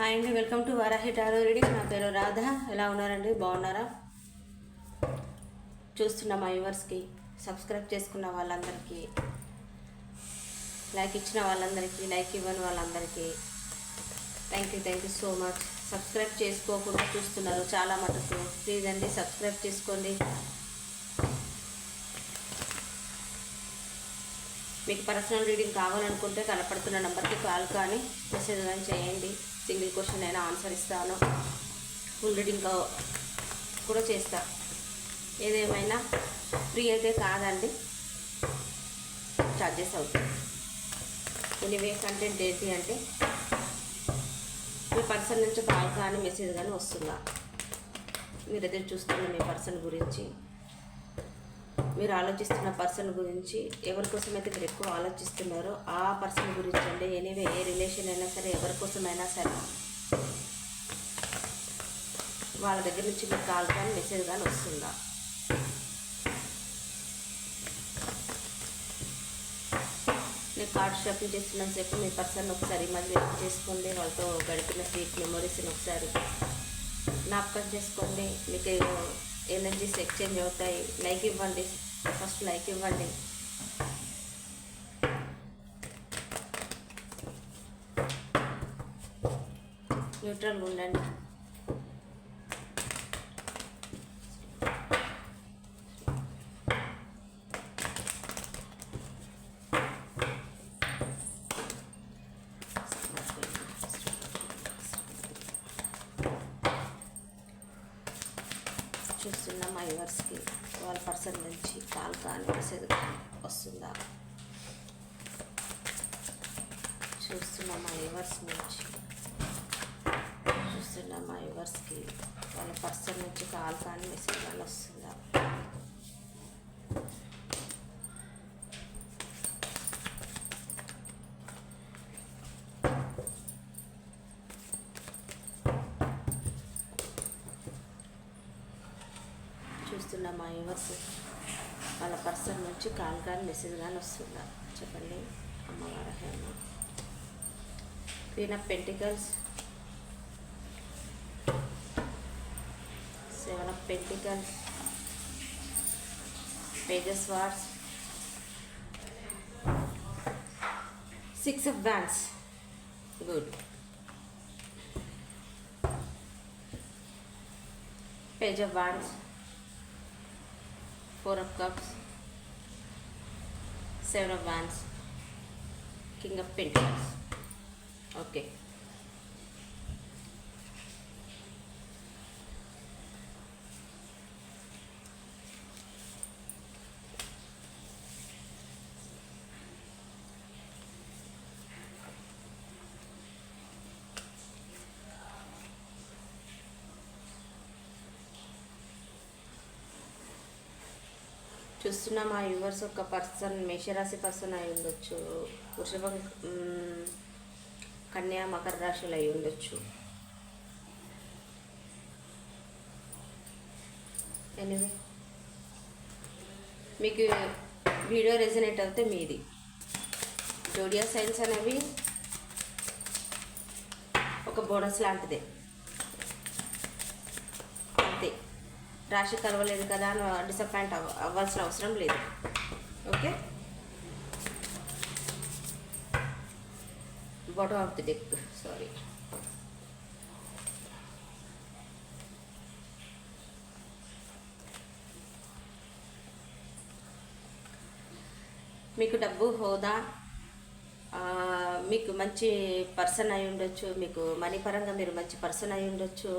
Hi అండి welcome to Varahi tarot reading నా పేరు రాధ. ఎలా ఉన్నారండి? బాగున్నారా? చూస్తున్న మా యూవర్స్కి సబ్స్క్రైబ్ చేసుకున్న వాళ్ళందరికీ లైక్ ఇచ్చిన వాళ్ళందరికీ లైక్ ఇవ్వని వాళ్ళందరికీ thank you thank you so much subscribe చేసుకోకుండా చూస్తున్నారు చాలా మటుకు. ప్లీజ్ అండి సబ్స్క్రైబ్ చేసుకోండి. మీకు పర్సనల్ రీడింగ్ కావాలనుకుంటే కనపడుతున్న నెంబర్కి కాల్ కానీ మెసేజ్ కానీ చేయండి. సింగిల్ క్వశ్చన్ అయినా ఆన్సర్ ఇస్తాను. ఫుల్ రీడింగ్ కూడా చేస్తా. ఏదేమైనా ఫ్రీ అయితే కాదండి. ఛార్జెస్ అవుతాయి. ఎనీవే కంటెంట్ ఏంటి అంటే మీ పర్సన్ నుంచి కాల్ కానీ మెసేజ్ కానీ వస్తుందా? మీరు ఎదురు చూస్తున్న మీ పర్సన్ గురించి. మీరు ఆలోచిస్తున్న పర్సన్ గురించి ఎవరి కోసం అయితే మీరు ఎక్కువ ఆలోచిస్తున్నారో ఆ పర్సన్ గురించి అండి. ఎనీవే ఏ రిలేషన్ అయినా సరే ఎవరి కోసమైనా సరే. వాళ్ళ దగ్గర నుంచి మీకు కాల్ కానీ మెసేజ్ కానీ వస్తుందా? నేను కార్డ్ షాపింగ్ చేస్తున్నాను చెప్పి మీ పర్సన్ ఒకసారి మళ్ళీ చేసుకోండి. వాళ్ళతో గడిపిన స్వీట్ మెమొరీస్ని ఒకసారి జ్ఞాపకం చేసుకోండి. మీకు ఎనర్జీస్ ఎక్స్చేంజ్ అవుతాయి. లైక్ ఇవ్వండి. ఫస్ట్ లైక్ ఇవ్వండి. న్యూట్రల్గా ఉండండి చూస్తున్న మా యువర్స్కి వాసన పర్సన్ నుంచి కాలు కానీ వస్తుందా? చూస్తున్న మా యువర్స్ నుంచి చూస్తున్న మా యువర్స్కి వాళ్ళ పర్సన్ నుంచి కాల్ కానీ మెసేజ్ కానీ వస్తుందా చూస్తున్న మా యువర్స్ వాళ్ళ పర్సన్ నుంచి కాల్ కానీ మెసేజ్ కానీ వస్తుందా చెప్పండి అమ్మవారి Hema queen of pentacles seven of pentacles pages wars six of bands good page of bands four of cups seven of wands king of pentacles okay చూస్తున్న మా యూవర్స్ ఒక పర్సన్ మేషరాశి పర్సన్ అయి ఉండొచ్చు. వృషభం కన్యా మకర రాశులు అయి ఉండొచ్చు. ఎనివే మీకు వీడియో రెజనేట్ అవుతే మీది. జోడియా సైన్స్ అనేవి ఒక బోనస్ లాంటిదే. రాశి కలవలేదు కదా అని డిసప్పాయింట్ అవ్వ అవ్వాల్సిన అవసరం లేదు. Okay? Bottom of the deck sorry మీకు డబ్బు హోదా మీకు మంచి పర్సన్ అయి ఉండొచ్చు మీకు మనీ పరంగా మీరు మంచి పర్సన్ అయి ఉండొచ్చు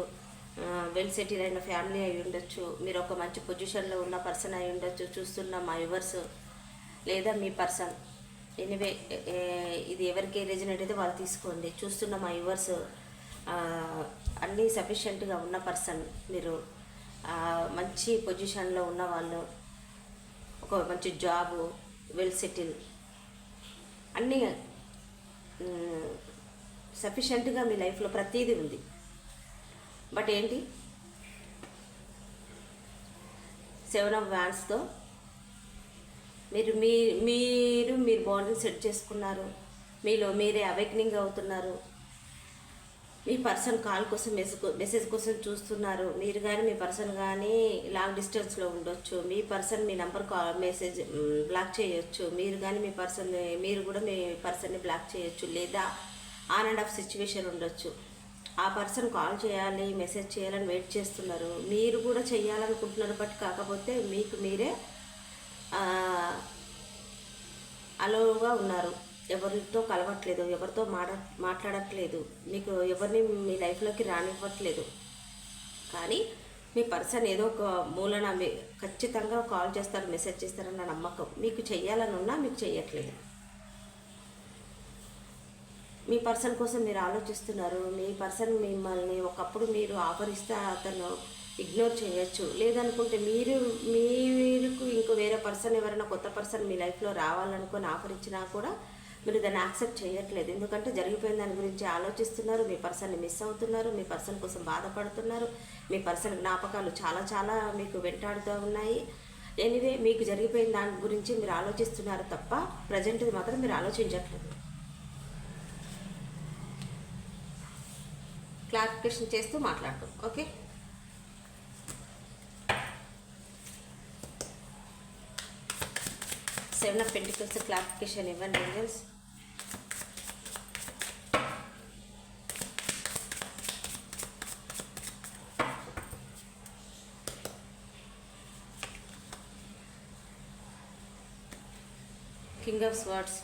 వెల్ సెటిల్ అయిన ఫ్యామిలీ అయి ఉండొచ్చు. మీరు ఒక మంచి పొజిషన్లో ఉన్న పర్సన్ అయి ఉండొచ్చు. చూస్తున్న మా యువర్స్ లేదా మీ పర్సన్ ఎనివే ఇది ఎవరికి రెజినేట్ అయితే వాళ్ళు తీసుకోండి. చూస్తున్న మా యువర్స్ అన్నీ సఫిషియెంట్గా ఉన్న పర్సన్ మీరు మంచి పొజిషన్లో ఉన్న వాళ్ళు ఒక మంచి జాబు వెల్ సెటిల్ అన్నీ సఫిషియెంట్గా మీ లైఫ్లో ప్రతీది ఉంది. బట్ ఏంటి? సెవెన్ ఆఫ్ వ్యాన్స్తో మీరు మీ మీరు మీరు బాడీని సెట్ చేసుకున్నారు. మీలో మీరే అవేక్నింగ్ అవుతున్నారు. మీ పర్సన్ కాల్ కోసం మెసేజ్ మెసేజ్ కోసం చూస్తున్నారు. మీరు కానీ మీ పర్సన్ కానీ లాంగ్ డిస్టెన్స్లో ఉండొచ్చు. మీ పర్సన్ మీ నెంబర్ కాల్ మెసేజ్ బ్లాక్ చేయొచ్చు. మీరు కానీ మీ పర్సన్ మీరు కూడా మీ పర్సన్ని బ్లాక్ చేయొచ్చు. లేదా ఆన్ అండ్ ఆఫ్ సిచ్యువేషన్ ఉండొచ్చు. ఆ పర్సన్ కాల్ చేయాలి మెసేజ్ చేయాలని వెయిట్ చేస్తున్నారు. మీరు కూడా చేయాలనుకుంటున్నారు బట్ కాకపోతే మీకు మీరే అలోగా ఉన్నారు. ఎవరితో కలవట్లేదు ఎవరితో మాట్లా మాట్లాడట్లేదు. మీకు ఎవరిని మీ లైఫ్లోకి రానివ్వట్లేదు. కానీ మీ పర్సన్ ఏదో ఒక మూలన మీ ఖచ్చితంగా కాల్ చేస్తారు మెసేజ్ చేస్తారన్న నమ్మకం. మీకు చేయాలని ఉన్నా మీకు చెయ్యట్లేదు. మీ పర్సన్ కోసం మీరు ఆలోచిస్తున్నారు మీ పర్సన్ మిమ్మల్ని ఒకప్పుడు మీరు ఆఫర్ ఇస్తే అతను ఇగ్నోర్ చేయొచ్చు. లేదనుకుంటే మీరు మీకు ఇంకో వేరే పర్సన్ ఎవరైనా కొత్త పర్సన్ మీ లైఫ్లో రావాలనుకొని ఆఫర్ ఇచ్చినా కూడా మీరు దాన్ని యాక్సెప్ట్ చేయట్లేదు. ఎందుకంటే జరిగిపోయిన దాని గురించి ఆలోచిస్తున్నారు మీ పర్సన్ని మిస్ అవుతున్నారు మీ పర్సన్ కోసం బాధపడుతున్నారు మీ పర్సన్ జ్ఞాపకాలు చాలా చాలా మీకు వెంటాడుతూ ఉన్నాయి. ఎనివే మీకు జరిగిపోయిన దాని గురించి మీరు ఆలోచిస్తున్నారు తప్ప ప్రజెంట్ మాత్రం మీరు ఆలోచించట్లేదు. క్లారిఫికేషన్ చేస్తూ మాట్లాడతాం okay? Seven of pentacles clarification ఇవ్వండి angels king of swords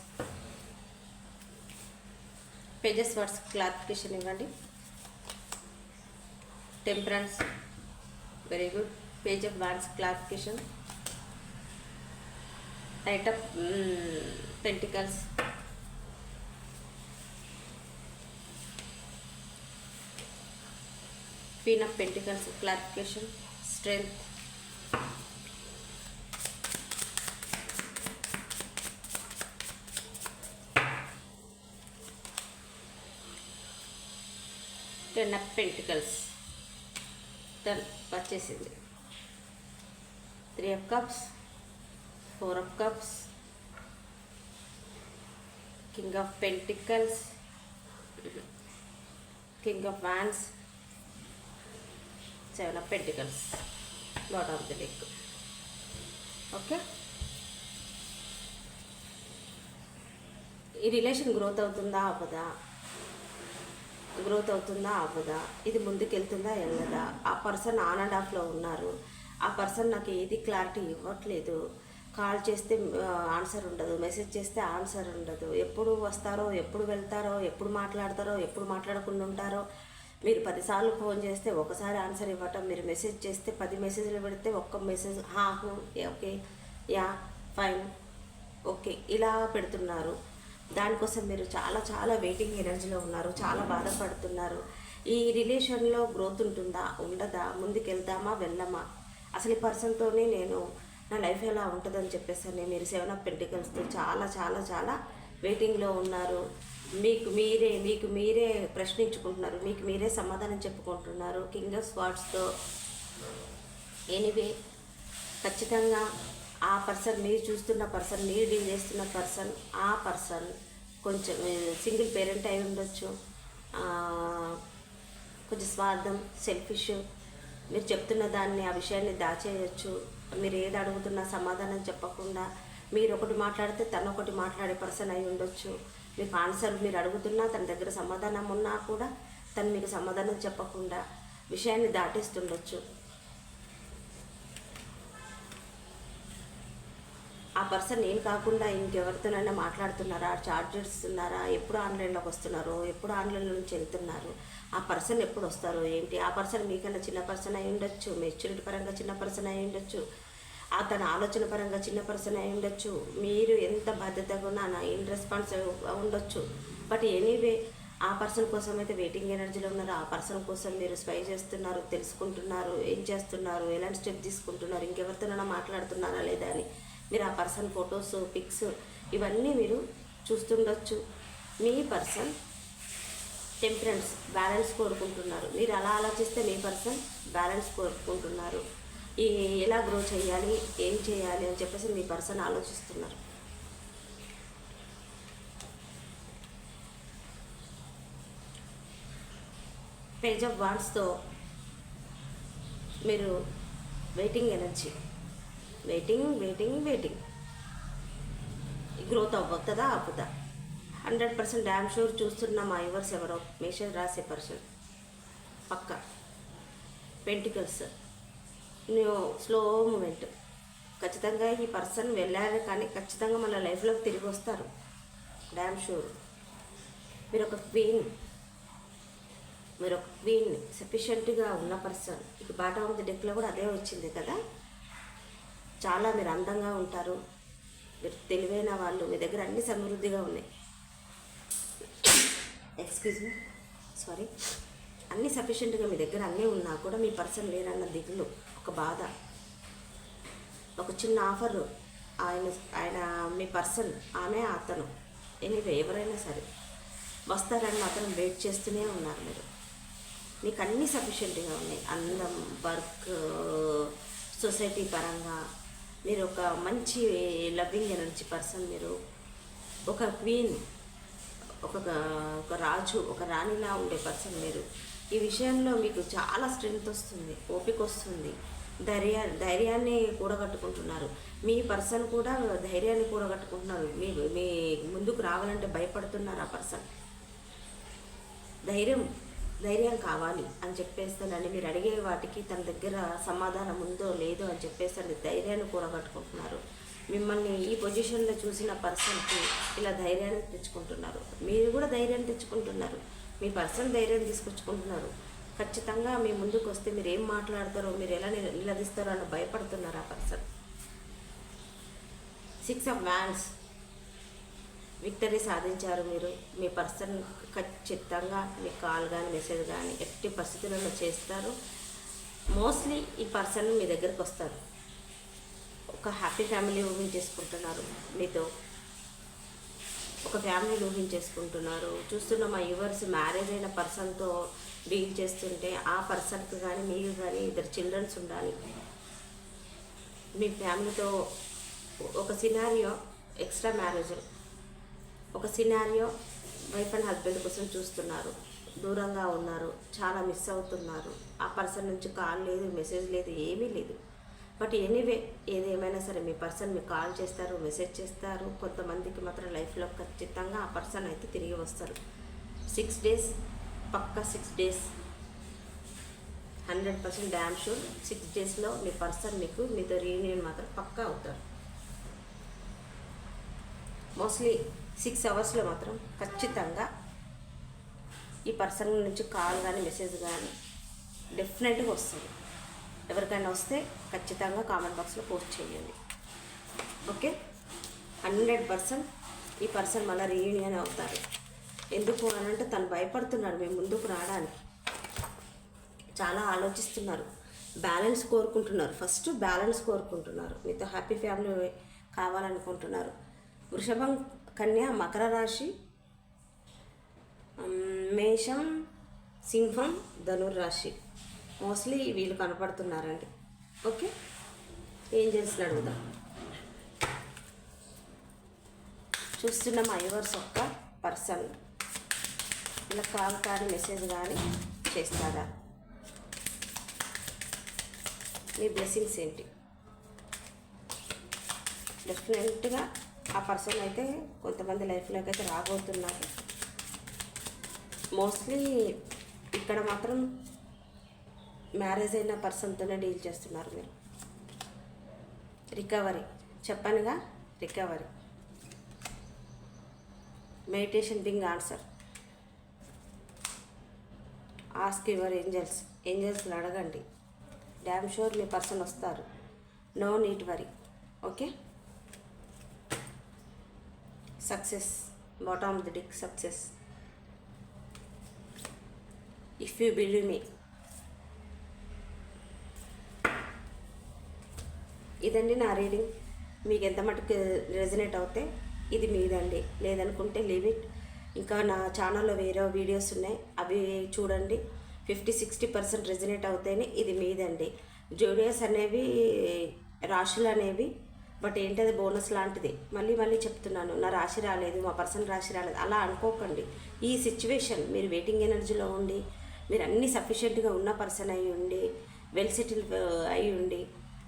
pages words clarification ఇవ్వండి. temperance. Very good. Page of wands clarification knight of mm, pentacles. Queen of pentacles clarification strength. Ten of pentacles. Ten వచ్చేసింది three of cups four of cups king of pentacles king of wands seven of pentacles lot of the deck okay? ఈ relation growth అవుతుందా అవ్వదా? Growth అవుతుందా అవ్వదా? ఇది ముందుకెళ్తుందా వెళ్ళదా ఆ person on and ఆఫ్లో ఉన్నారు. ఆ పర్సన్ నాకు ఏది క్లారిటీ ఇవ్వట్లేదు. కాల్ చేస్తే ఆన్సర్ ఉండదు. మెసేజ్ చేస్తే ఆన్సర్ ఉండదు. ఎప్పుడు వస్తారో ఎప్పుడు వెళ్తారో ఎప్పుడు మాట్లాడతారో ఎప్పుడు మాట్లాడకుండా ఉంటారో మీరు పదిసార్లు ఫోన్ చేస్తే ఒకసారి ఆన్సర్ ఇవ్వటం మీరు మెసేజ్ చేస్తే పది మెసేజ్లు పెడితే ఒక్క మెసేజ్ హా ఓకే యా ఫైన్ ఓకే ఇలా పెడుతున్నారు. దానికోసం మీరు చాలా చాలా వెయిటింగ్ ఎనర్జీలో ఉన్నారు. చాలా బాధపడుతున్నారు. ఈ రిలేషన్లో గ్రోత్ ఉంటుందా? ఉండదా? ముందుకెళ్దామా? వెళ్ళమా? అసలు ఈ పర్సన్తోనే నేను నా లైఫ్ ఎలా ఉంటుందని చెప్పేసి మీరు సెవెన్ ఆఫ్ పెంటికల్స్తో చాలా చాలా చాలా వెయిటింగ్లో ఉన్నారు. మీకు మీరే మీకు మీరే ప్రశ్నించుకుంటున్నారు. మీకు మీరే సమాధానం చెప్పుకుంటున్నారు. కింగ్ ఆఫ్ స్వాట్స్తో ఎనివే ఖచ్చితంగా ఆ పర్సన్ మీరు చూస్తున్న పర్సన్ మీరు డీల్ చేస్తున్న పర్సన్ ఆ పర్సన్ కొంచెం సింగిల్ పేరెంట్ అయి ఉండొచ్చు. కొంచెం స్వార్థం సెల్ఫిష్ మీరు చెప్తున్న దాన్ని ఆ విషయాన్ని దాచేయచ్చు. మీరు ఏది అడుగుతున్నా సమాధానం చెప్పకుండా మీరు ఒకటి మాట్లాడితే తను ఒకటి మాట్లాడే పర్సన్ అయి ఉండొచ్చు. మీకు ఆన్సర్ మీరు అడుగుతున్నా తన దగ్గర సమాధానం ఉన్నా కూడా తను మీకు సమాధానం చెప్పకుండా విషయాన్ని దాటేస్తుండొచ్చు. ఆ పర్సన్ నేను కాకుండా ఇంకెవరితోనైనా మాట్లాడుతున్నారా? చార్జ్ చేస్తున్నారా ఎప్పుడు ఆన్లైన్లోకి వస్తున్నారో? ఎప్పుడు ఆన్లైన్లో నుంచి వెళ్తున్నారు? ఆ పర్సన్ ఎప్పుడు వస్తారు? ఏంటి? ఆ పర్సన్ మీకన్నా చిన్న పర్సన్ అయి ఉండొచ్చు. మెచ్యూరిటీ పరంగా చిన్న పర్సన్ అయి ఉండొచ్చు. ఆ తన ఆలోచన పరంగా చిన్న పర్సన్ అయి ఉండొచ్చు. మీరు ఎంత బాధ్యతగా ఉన్నా నా ఇన్ రెస్పాన్స్ ఉండొచ్చు. బట్ ఎనీవే ఆ పర్సన్ కోసం అయితే వెయిటింగ్ ఎనర్జీలో ఉన్నారు. ఆ పర్సన్ కోసం మీరు స్పై చేస్తున్నారు తెలుసుకుంటున్నారు ఏం చేస్తున్నారు ఎలాంటి స్టెప్ తీసుకుంటున్నారు ఇంకెవరితోనైనా మాట్లాడుతున్నారా లేదా అని. మీరు ఆ పర్సన్ ఫొటోస్ పిక్స్ ఇవన్నీ మీరు చూస్తుండొచ్చు. మీ పర్సన్ టెంపరెన్స్ బ్యాలెన్స్ కోరుకుంటున్నారు. మీరు అలా ఆలోచిస్తే మీ పర్సన్ బ్యాలెన్స్ కోరుకుంటున్నారు. ఈ ఎలా గ్రో చేయాలి ఏం చేయాలి అని చెప్పేసి మీ పర్సన్ ఆలోచిస్తున్నారు. పేజ్ ఆఫ్ వాన్స్తో మీరు waiting energy waiting waiting waiting growth అవ్వతుందా ఆపుదా? హండ్రెడ్ పర్సెంట్ డ్యామ్ షూర్ చూస్తున్న మా యువర్స్ ఎవరో మేషం రాసే పర్సన్ పక్క. పెంటికల్స్ నువ్వు స్లో మూమెంట్ ఖచ్చితంగా ఈ పర్సన్ వెళ్ళారు కానీ ఖచ్చితంగా మన లైఫ్లోకి తిరిగి వస్తారు. డ్యామ్ షూర్ మీరు ఒక క్వీన్ మీరు ఒక క్వీన్ సఫిషియెంట్గా ఉన్న పర్సన్ ఇక బాటమ్ ఆఫ్ ది డెక్లో కూడా అదే వచ్చింది కదా? చాలా మీరు అందంగా ఉంటారు. మీరు తెలివైన వాళ్ళు మీ దగ్గర అన్ని సమృద్ధిగా ఉన్నాయి. ఎక్స్క్యూజ్ మీ సారీ అన్ని సఫిషియెంట్గా మీ దగ్గర అన్నీ ఉన్నా కూడా మీ పర్సన్ లేరన్న దిగులు ఒక బాధ. ఒక చిన్న ఆఫర్ ఆయన ఆయన మీ పర్సన్ ఆమె అతను. ఎనీవే ఎవరైనా సరే వస్తారని మాత్రం వెయిట్ చేస్తూనే ఉన్నారు మీరు. మీకు అన్నీ సఫిషియెంట్గా ఉన్నాయి. అందం వర్క్ సొసైటీ పరంగా మీరు ఒక మంచి లవ్వింగ్ ఎనర్జీ పర్సన్ మీరు ఒక క్వీన్ ఒక ఒక రాజు ఒక రాణిలా ఉండే పర్సన్ మీరు. ఈ విషయంలో మీకు చాలా స్ట్రెంగ్త్ వస్తుంది ఓపిక వస్తుంది. ధైర్య ధైర్యాన్ని కూడగట్టుకుంటున్నారు. మీ పర్సన్ కూడా ధైర్యాన్ని కూడగట్టుకుంటున్నారు. మీ మీ ముందుకు రావాలంటే భయపడుతున్నారు ఆ పర్సన్ ధైర్యం ధైర్యం కావాలి అని చెప్పేస్తానని మీరు అడిగే వాటికి తన దగ్గర సమాధానం ఉందో లేదో అని చెప్పేసి ధైర్యాన్ని కూడగట్టుకుంటున్నారు మిమ్మల్ని ఈ పొజిషన్లో చూసిన పర్సన్కి ఇలా ధైర్యాన్ని తెచ్చుకుంటున్నారు. మీరు కూడా ధైర్యాన్ని తెచ్చుకుంటున్నారు. మీ పర్సన్ ధైర్యం తీసుకొచ్చుకుంటున్నారు. ఖచ్చితంగా మీ ముందుకు వస్తే మీరు ఏం మాట్లాడతారో మీరు ఎలా నిలదీస్తారో అని భయపడుతున్నారు ఆ person. Six of wands victory సాధించారు మీరు. మీ పర్సన్ ఖచ్చితంగా మీ కాల్ కానీ మెసేజ్ కానీ ఎట్టి పరిస్థితులలో చేస్తారు. మోస్ట్లీ ఈ పర్సన్ మీ దగ్గరకు వస్తారు. ఒక హ్యాపీ ఫ్యామిలీ ఊహించేసుకుంటున్నారు మీతో. ఒక ఫ్యామిలీ ఫ్యామిలీని ఊహించేసుకుంటున్నారు. చూస్తున్న మా యువర్స్ మ్యారేజ్ అయిన పర్సన్తో డీల్ చేస్తుంటే ఆ పర్సన్కి కానీ మీకు కానీ ఇద్దరు చిల్డ్రన్స్ ఉండాలి. మీ ఫ్యామిలీతో ఒక సినారియో ఎక్స్ట్రా మ్యారేజ్. ఒక సినారియో వైఫ్ అండ్ హస్బెండ్ కోసం చూస్తున్నారు. దూరంగా ఉన్నారు. చాలా మిస్ అవుతున్నారు. ఆ పర్సన్ నుంచి కాల్ లేదు మెసేజ్ లేదు ఏమీ లేదు. బట్ ఎనీవే ఏదేమైనా సరే మీ పర్సన్ మీకు కాల్ చేస్తారు మెసేజ్ చేస్తారు. కొంతమందికి మాత్రం లైఫ్లో ఖచ్చితంగా ఆ పర్సన్ అయితే తిరిగి వస్తారు. సిక్స్ డేస్ పక్కా six days hundred percent damn sure six డేస్లో మీ పర్సన్ మీకు మీతో రీయూనియన్ మాత్రం పక్కా అవుతారు. మోస్ట్లీ సిక్స్ అవర్స్లో మాత్రం ఖచ్చితంగా ఈ పర్సన్ నుంచి కాల్ కానీ మెసేజ్ కానీ డెఫినెట్గా వస్తుంది. ఎవరికైనా వస్తే ఖచ్చితంగా కామెంట్ బాక్స్లో పోస్ట్ చేయండి. ఓకే హండ్రెడ్ పర్సెంట్ ఈ పర్సన్ మళ్ళీ రీయూనియన్ అవుతారు. ఎందుకు అని అంటే తను భయపడుతున్నాడు మేము ముందుకు రావడానికి. చాలా ఆలోచిస్తున్నారు. బ్యాలెన్స్ కోరుకుంటున్నారు. ఫస్ట్ బ్యాలెన్స్ కోరుకుంటున్నారు. మీతో హ్యాపీ ఫ్యామిలీ కావాలనుకుంటున్నారు. వృషభం కన్య మకర రాశి. మేషం సింహం ధనుర్రాశి. మోస్ట్లీ వీళ్ళు కనపడుతున్నారండి. ఓకే? ఏం చేసిన అడుగుదాం. చూస్తున్న మా యువర్స్ ఒక్క పర్సన్. ఇలా కాల్ కానీ మెసేజ్ కానీ చేస్తారా మీ బ్లెస్సింగ్స్ ఏంటి? డెఫినెట్గా ఆ పర్సన్ అయితే కొంతమంది లైఫ్లోకి అయితే రాబోతున్నారు. మోస్ట్లీ ఇక్కడ మాత్రం మ్యారేజ్ అయిన పర్సన్తోనే డీల్ చేస్తున్నారు మీరు. Recovery చెప్పనుగా? Recovery meditation being answer ask your angels ఏంజల్స్ని అడగండి. డ్యామ్ షూర్ మీ పర్సన్ వస్తారు. No need worry okay success bottom of the deck success if you believe మీ ఇదండి నా రీడింగ్ మీకు ఎంత మటుకు రెజనేట్ అవుతే ఇది మీదండి. లేదనుకుంటే లీవ్ ఇట్ ఇంకా నా ఛానల్లో వేరే వీడియోస్ ఉన్నాయి. అవి చూడండి. ఫిఫ్టీ సిక్స్టీ పర్సెంట్ రెజనేట్ అవుతాయని ఇది మీదండి. జూడియస్ అనేవి రాశులు అనేవి బట్ ఏంటది బోనస్ లాంటిది. మళ్ళీ మళ్ళీ చెప్తున్నాను నా రాశి రాలేదు మా పర్సన్ రాశి రాలేదు అలా అనుకోకండి. ఈ సిచ్యువేషన్ మీరు వెయిటింగ్ ఎనర్జీలో ఉండి మీరు అన్ని సఫిషియెంట్గా ఉన్న పర్సన్ అయి ఉండి వెల్ సెటిల్ అయి ఉండి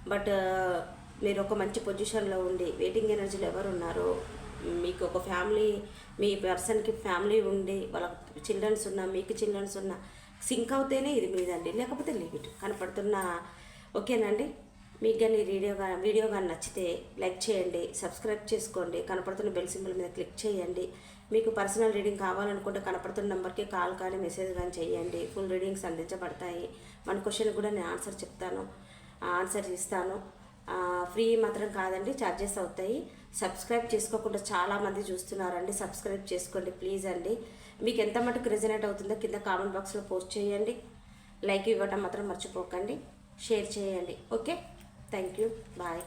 బట్ మీరు ఒక మంచి పొజిషన్లో ఉండి వెయిటింగ్ ఎనర్జీలో ఎవరు ఉన్నారో మీకు ఒక ఫ్యామిలీ మీ పర్సన్కి ఫ్యామిలీ ఉండి వాళ్ళ చిల్డ్రన్స్ ఉన్నా మీకు చిల్డ్రన్స్ ఉన్నా సింక్ అవుతేనే ఇది మీదండి. లేకపోతే లిమిట్ ఇట్. కనపడుతున్న ఓకేనండి? మీకు కానీ ఈ వీడియో కానీ వీడియో కానీ నచ్చితే లైక్ చేయండి సబ్స్క్రైబ్ చేసుకోండి కనపడుతున్న బెల్ సింబల్ మీద క్లిక్ చేయండి. మీకు పర్సనల్ రీడింగ్ కావాలనుకుంటే కనపడుతున్న నెంబర్కి కాల్ కానీ మెసేజ్ కానీ చేయండి. ఫుల్ రీడింగ్స్ అందించబడతాయి. మన క్వశ్చన్ కూడా నేను ఆన్సర్ చెప్తాను. ఆన్సర్ ఇస్తాను. ఫ్రీ మాత్రం కాదండి ఛార్జెస్ అవుతాయి. సబ్స్క్రైబ్ చేసుకోకుండా చాలామంది చూస్తున్నారండి. సబ్స్క్రైబ్ చేసుకోండి ప్లీజ్ అండి. మీకు ఎంత మటుకు రిజనేట్ అవుతుందో కింద కామెంట్ బాక్స్లో పోస్ట్ చేయండి. లైక్ ఇవ్వడం మాత్రం మర్చిపోకండి. షేర్ చేయండి. ఓకే? Thank you. Bye.